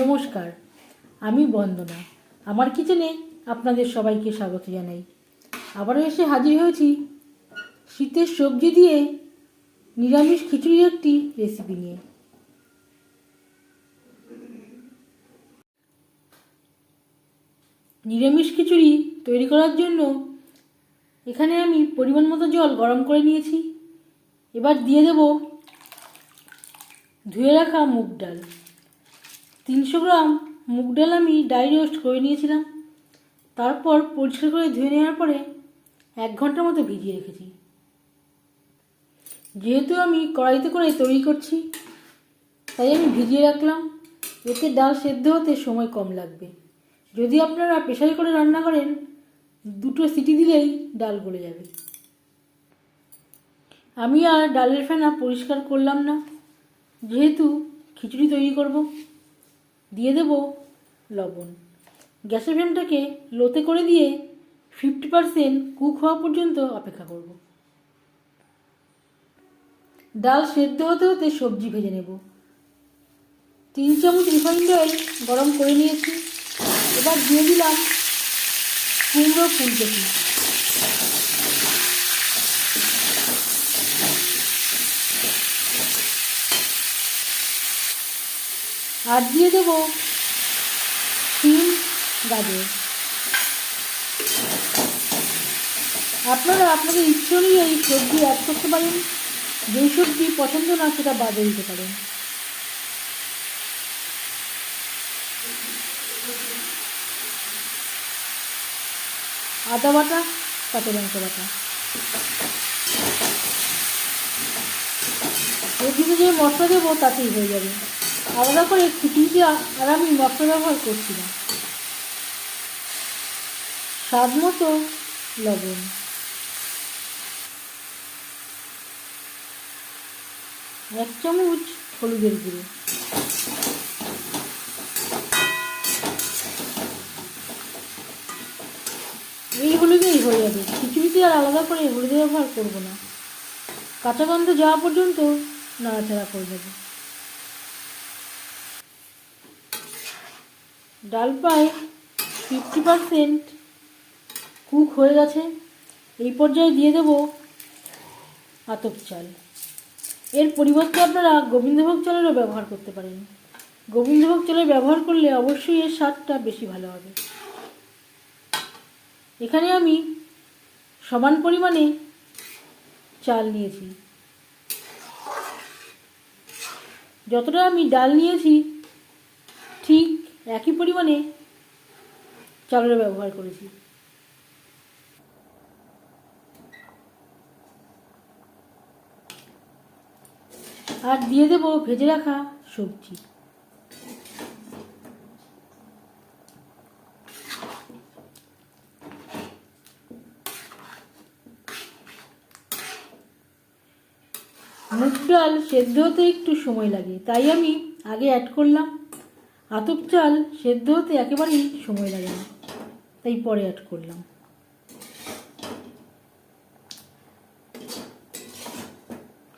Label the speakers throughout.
Speaker 1: নমস্কার, আমি বন্দনা। আমার কিচেনে আপনাদের সবাইকে স্বাগত জানাই। আবারও এসে হাজির হয়েছি শীতের সবজি দিয়ে নিরামিষ খিচুড়ির একটি রেসিপি নিয়ে। নিরামিষ খিচুড়ি তৈরি করার জন্য এখানে আমি পরিমাণ মতো জল গরম করে নিয়েছি। এবার দিয়ে দেব ধুয়ে রাখা মুগ ডাল। তিনশো গ্রাম মুগ ডাল আমি ডাই রোস্ট করে নিয়েছিলাম। তারপর পরিষ্কার করে ধুয়ে নেওয়ার পরে এক ঘণ্টার মতো ভিজিয়ে রেখেছি। যেহেতু আমি কড়াইতে করে তৈরি করছি, তাই আমি ভিজিয়ে রাখলাম। এতে ডাল সেদ্ধ হতে সময় কম লাগবে। যদি আপনারা প্রেশারে করে রান্না করেন, দুটো সিটি দিলেই ডাল গলে যাবে। আমি আর ডালের ফেনা পরিষ্কার করলাম না। যেহেতু খিচুড়ি তৈরি করব দিয়ে দেব লবণ। গ্যাসের ফ্লেমটাকে লোতে করে দিয়ে ফিফটি পারসেন্ট কুক হওয়া পর্যন্ত অপেক্ষা করব। ডাল সেদ্ধ হতে হতে সবজি ভেজে নেব। তিন চামচ রিফাইন্ড অয়েল গরম করে নিয়েছি। এবার দিয়ে দিলাম কুমড়ো ফুলকপি। আর দিয়ে দেব সিম গাজর। আপনারা আপনাদের ইচ্ছে অনুযায়ী সবজি অ্যাড করতে পারেন। যেই সবজি পছন্দ না, সেটা বাদে দিতে পারেন। আদা বাটা, কাঁচা লঙ্কা বাটা। এর যে মশলা দেবো, তাতেই হয়ে যাবে। আলাদা করে খিচুড়িতে আর আমি মশলা ব্যবহার করছি না। স্বাদ মতো লবণ। এক চামচ হলুদের গুঁড়ো। এই হলুদেই হয়ে যাবে। খিচুড়িতে আর আলাদা করে হলুদ ব্যবহার করব না। কাঁচা গন্ধ যাওয়া পর্যন্ত নাড়াচাড়া করে দেবো ডাল প্রায় ফিফটি পারসেন্ট কুক হয়ে গেছে। এই পর্যায়ে দিয়ে দেব আতপ চাল। এর পরিবর্তে আপনারা গোবিন্দভোগ চালেরও ব্যবহার করতে পারেন। গোবিন্দভোগ চালের ব্যবহার করলে অবশ্যই এর স্বাদটা বেশি ভালো হবে। এখানে আমি সমান পরিমাণে চাল নিয়েছি। যতটা আমি ডাল নিয়েছি, ঠিক একই পরিমাণে চালের ব্যবহার করেছি। আর দিয়ে দেব ভেজে রাখা সবজি। মুগ ডাল সেদ্ধ হতে একটু সময় লাগে, তাই আমি আগে অ্যাড করলাম আতপ চাল সেদ্ধ হতে একেবারেই সময় লাগে না। তাই পরে অ্যাড করলাম।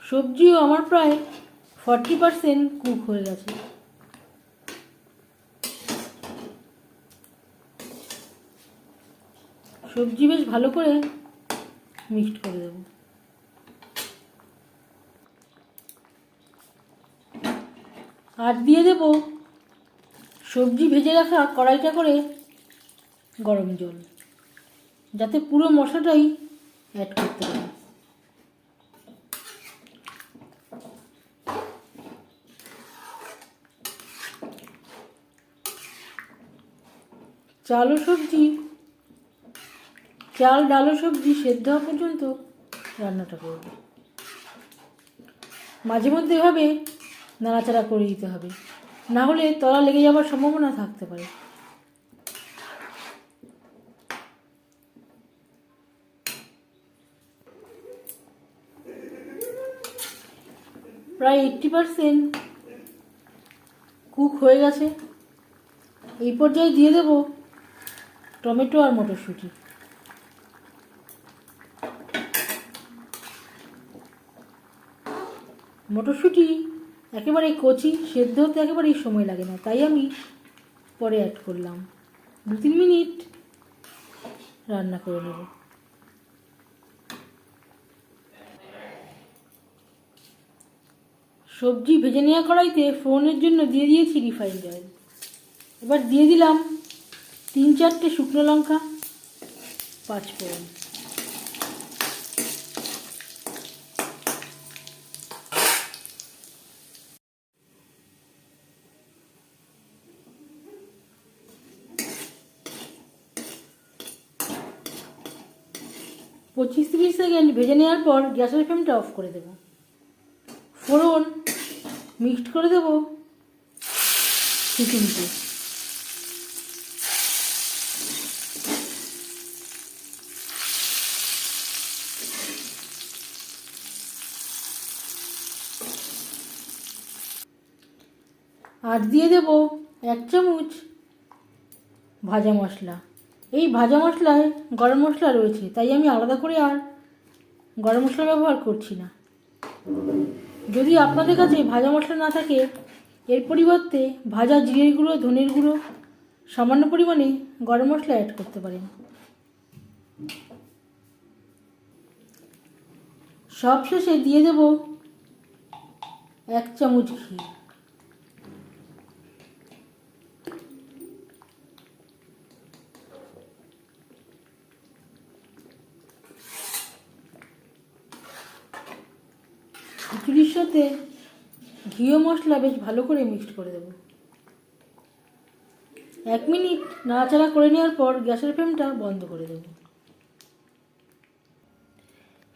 Speaker 1: সবজিও আমার প্রায় ফর্টি পারসেন্ট কুক হয়ে গেছে। সবজি বেশ ভালো করে মিক্সড করে দেবো। আর দিয়ে দেব সবজি ভেজে রাখা কড়াইটা করে গরম জল, যাতে পুরো মশলাটাই অ্যাড করতে পারি। চাল ও সবজি, চাল, ডাল সবজি সেদ্ধ হওয়া পর্যন্ত রান্নাটা করব। মাঝে মধ্যে এভাবে নাড়াচাড়া করে দিতে হবে। না হলে তলা লেগে যাওয়ার সম্ভাবনা থাকতে পারে। প্রায় এইট্টি পারসেন্ট কুক হয়ে গেছে। এই পর্যায়ে দিয়ে দেব টমেটো আর মটরশুঁটি। মটরশুঁটি একেবারে কচি, সেদ্ধ হতে একেবারেই সময় লাগে না। তাই আমি পরে অ্যাড করলাম। দু তিন মিনিট রান্না করে নেব। সবজি ভেজে নেওয়া কড়াইতে ফোড়নের জন্য দিয়ে দিয়েছি রিফাইন্ড অয়েল এবার দিয়ে দিলাম তিন চারটে শুকনো লঙ্কা, পাঁচ ফোড়ন। পঁচিশ তিরিশ সেকেন্ড ভেজে নেওয়ার পর গ্যাসের ফ্লেমটা অফ করে দেব। ফোড়ন মিক্সড করে দেব চিকেনকে আর দিয়ে দেব এক চামচ ভাজা মশলা। এই ভাজা মশলায় গরম মশলা রয়েছে, তাই আমি আলাদা করে আর গরম মশলা ব্যবহার করছি না। যদি আপনাদের কাছে ভাজা মশলা না থাকে, এর পরিবর্তে ভাজা জিরের গুঁড়ো, ধনের গুঁড়ো, সামান্য পরিমাণে গরম মশলা অ্যাড করতে পারেন। সব শেষে দিয়ে দেব এক চামচ ঘি। খিচুড়ির সাথে ঘিও মশলা বেশ ভালো করে মিক্সড করে দেবো। এক মিনিট নাড়াচাড়া করে নেওয়ার পর গ্যাসের ফ্লেমটা বন্ধ করে দেবো।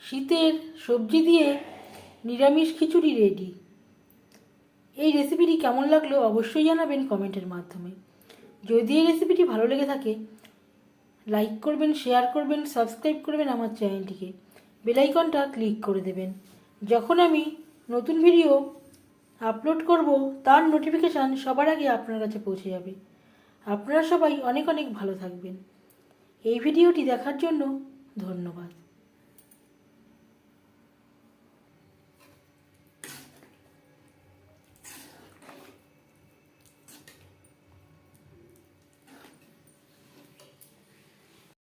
Speaker 1: শীতের সবজি দিয়ে নিরামিষ খিচুড়ি রেডি এই রেসিপিটি কেমন লাগল অবশ্যই জানাবেন কমেন্টের মাধ্যমে। যদি এই রেসিপিটি ভালো লেগে থাকে লাইক করবেন শেয়ার করবেন সাবস্ক্রাইব করবেন আমার চ্যানেলটিকে বেলাইকনটা ক্লিক করে দেবেন। যখন আমি নতুন ভিডিও আপলোড করব, তার নোটিফিকেশান সবার আগে আপনার কাছে পৌঁছে যাবে। আপনারা সবাই অনেক অনেক ভালো থাকবেন। এই ভিডিওটি দেখার জন্য ধন্যবাদ।